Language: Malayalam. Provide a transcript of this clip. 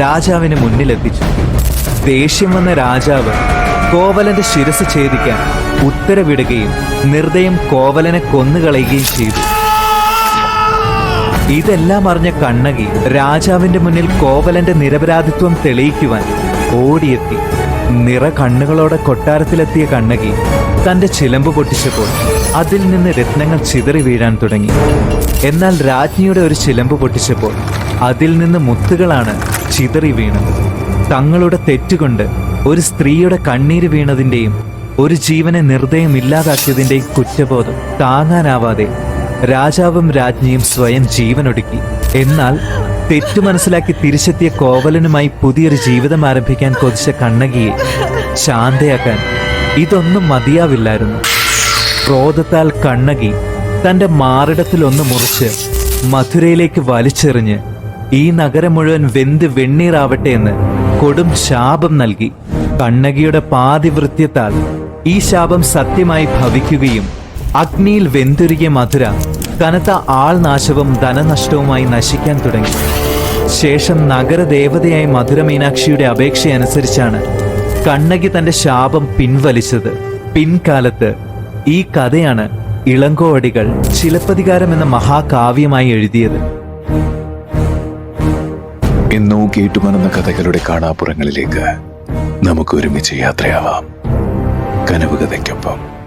രാജാവിന് മുന്നിലെത്തിച്ചു. ദേഷ്യം വന്ന രാജാവ് കോവലന്റെ ശിരസ് ഛേദിക്കാൻ ഉത്തരവിടുകയും നിർദ്ദയം കോവലനെ കൊന്നുകളയുകയും ചെയ്തു. ഇതെല്ലാം അറിഞ്ഞ കണ്ണകി രാജാവിന്റെ മുന്നിൽ കോവലന്റെ നിരപരാധിത്വം തെളിയിക്കുവാൻ ഓടിയെത്തി. നിറ കണ്ണുകളോടെ കൊട്ടാരത്തിലെത്തിയ കണ്ണകി തന്റെ ചിലമ്പ് പൊട്ടിച്ചപ്പോൾ അതിൽ നിന്ന് രത്നങ്ങൾ ചിതറി വീഴാൻ തുടങ്ങി. എന്നാൽ രാജ്ഞിയുടെ ഒരു ചിലമ്പ് പൊട്ടിച്ചപ്പോൾ അതിൽ നിന്ന് മുത്തുകളാണ് ചിതറി വീണത് തങ്ങളുടെ തെറ്റുകൊണ്ട് ഒരു സ്ത്രീയുടെ കണ്ണീര് വീണതിന്റെയും ഒരു ജീവനെ നിർദ്ദയം ഇല്ലാതാക്കിയതിന്റെയും കുറ്റബോധം താങ്ങാനാവാതെ രാജാവും രാജ്ഞിയും സ്വയം ജീവനൊടുക്കി. എന്നാൽ തെറ്റു മനസ്സിലാക്കി തിരിച്ചെത്തിയ കോവലനുമായി പുതിയൊരു ജീവിതം ആരംഭിക്കാൻ കൊതിച്ച കണ്ണകിയെ ശാന്തയാക്കാൻ ഇതൊന്നും മതിയാവില്ലായിരുന്നു. ക്രോധത്താൽ കണ്ണകി തന്റെ മാറിടത്തിലൊന്ന് മുറിച്ച് മധുരയിലേക്ക് വലിച്ചെറിഞ്ഞ് ഈ നഗരം മുഴുവൻ വെന്ത് വെണ്ണീറാവട്ടെ എന്ന് കൊടും ശാപം നൽകി. കണ്ണകിയുടെ പാതിവൃത്യത്താൽ ഈ ശാപം സത്യമായി ഭവിക്കുകയും അഗ്നിയിൽ വെന്തുരുകിയ മധുര കനത്ത ആൾനാശവും ധനനഷ്ടവുമായി നശിക്കാൻ തുടങ്ങി. ശേഷം നഗരദേവതയായ മധുര മീനാക്ഷിയുടെ അപേക്ഷയനുസരിച്ചാണ് കണ്ണകി തന്റെ ശാപം പിൻവലിച്ചത്. പിൻകാലത്ത് ഈ കഥയാണ് ഇളങ്കോവടികൾ ചിലപ്പതികാരം എന്ന മഹാകാവ്യമായി എഴുതിയത്. എന്നോ കേട്ടുമണന്ന കഥകളുടെ കാണാപ്പുറങ്ങളിലേക്ക് നമുക്ക് ഒരുമിച്ച് യാത്രയാവാം. കനവ് കഥയ്ക്കൊപ്പം